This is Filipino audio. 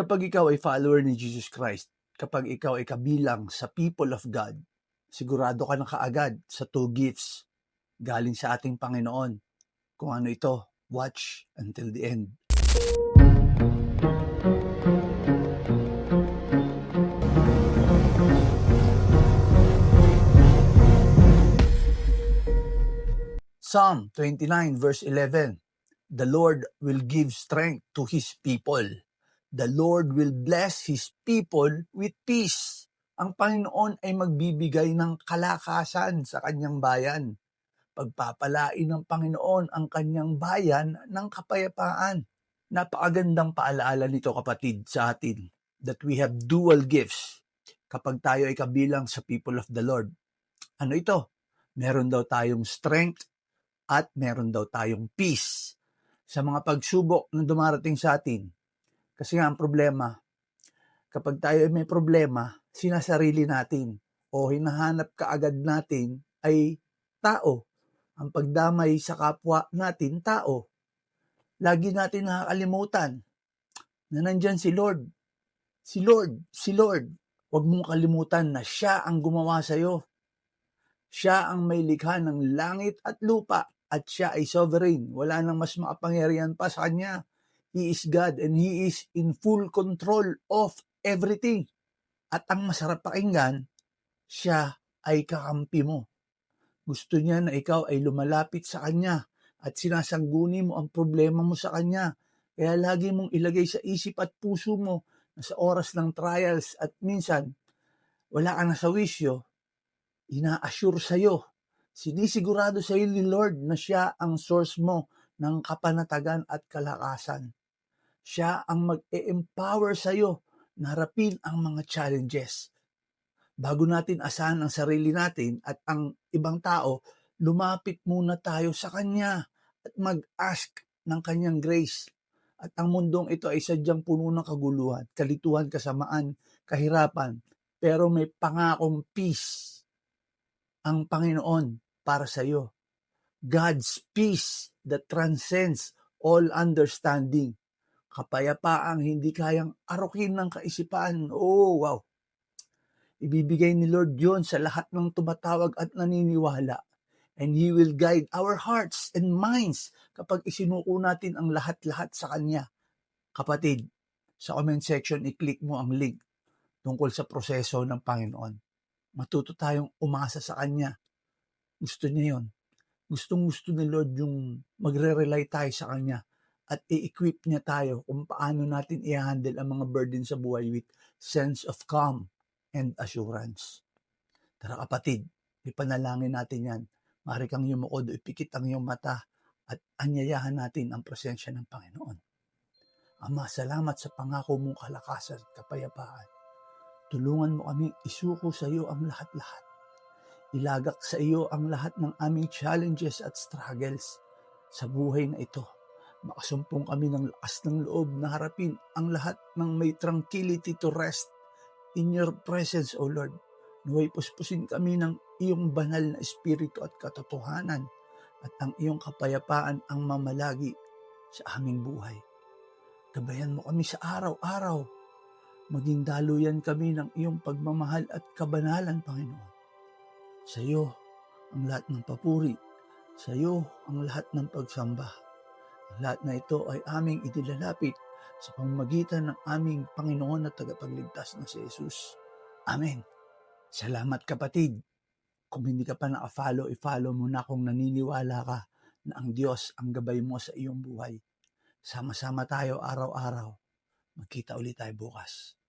Kapag ikaw ay follower ni Jesus Christ, kapag ikaw ay kabilang sa people of God, sigurado ka na kaagad sa two gifts galing sa ating Panginoon. Kung ano ito, watch until the end. Psalm 29 verse 11 The Lord will give strength to His people. The Lord will bless His people with peace. Ang Panginoon ay magbibigay ng kalakasan sa kanyang bayan. Pagpapalain ng Panginoon ang kanyang bayan ng kapayapaan. Napakagandang paalaala nito kapatid sa atin that we have dual gifts kapag tayo ay kabilang sa people of the Lord. Ano ito? Meron daw tayong strength at meron daw tayong peace sa mga pagsubok na dumarating sa atin. Kasi nga ang problema, kapag tayo ay may problema, sinasarili natin o hinahanap kaagad natin ay tao. Ang pagdamay sa kapwa natin, tao. Lagi natin nakakalimutan na nandyan si Lord. Si Lord, si Lord. Huwag mong kalimutan na siya ang gumawa sa'yo. Siya ang may likha ng langit at lupa at siya ay sovereign. Wala nang mas makapangyarihan pa sa kanya. He is God and He is in full control of everything. At ang masarap pakinggan, siya ay kakampi mo. Gusto niya na ikaw ay lumalapit sa Kanya at sinasangguni mo ang problema mo sa Kanya. Kaya lagi mong ilagay sa isip at puso mo na sa oras ng trials at minsan wala ka na sa wisyo, ina-assure sa'yo Sinisigurado sa iyo ni Lord na siya ang source mo ng kapanatagan at kalakasan. Siya ang mag-e-empower sa iyo na harapin ang mga challenges. Bago natin asahan ang sarili natin at ang ibang tao, lumapit muna tayo sa Kanya at mag-ask ng Kanyang grace. At ang mundong ito ay sadyang puno ng kaguluhan, kalituhan, kasamaan, kahirapan, pero may pangakong peace ang Panginoon para sa iyo. God's peace that transcends all understanding. Kapayapaang hindi kayang arukin ng kaisipan. Oh, wow. Ibibigay ni Lord yon sa lahat ng tumatawag at naniniwala. And He will guide our hearts and minds kapag isinuko natin ang lahat-lahat sa Kanya. Kapatid, sa comment section, i-click mo ang link tungkol sa proseso ng Panginoon. Matuto tayong umasa sa Kanya gusto niya yon. Gustong gusto ni Lord yung magre-rely tayo sa Kanya at i-equip niya tayo kung paano natin i-handle ang mga burden sa buhay with sense of calm and assurance. Tara kapatid, ipanalangin natin yan. Mari kang yumukod o ipikit ang iyong mata at anyayahan natin ang presensya ng Panginoon. Ama, salamat sa pangako mong kalakasan at kapayapaan. Tulungan mo kami isuko sa iyo ang lahat-lahat Ilagak sa iyo ang lahat ng aming challenges at struggles sa buhay na ito. Makasumpong kami ng lakas ng loob na harapin ang lahat ng may tranquility to rest in your presence, O Lord. Naway puspusin kami ng iyong banal na espiritu at katotohanan at ang iyong kapayapaan ang mamalagi sa aming buhay. Gabayan mo kami sa araw-araw. Maging daluyan kami ng iyong pagmamahal at kabanalan, Panginoon. Sa iyo ang lahat ng papuri. Sa iyo ang lahat ng pagsamba. Lahat na ito ay aming itilalapit sa pamamagitan ng aming Panginoon at tagapagligtas na si Jesus. Amen. Salamat kapatid. Kung hindi ka pa na-follow, i-follow mo na kung naniniwala ka na ang Diyos ang gabay mo sa iyong buhay. Sama-sama tayo araw-araw. Magkita ulit tayo bukas.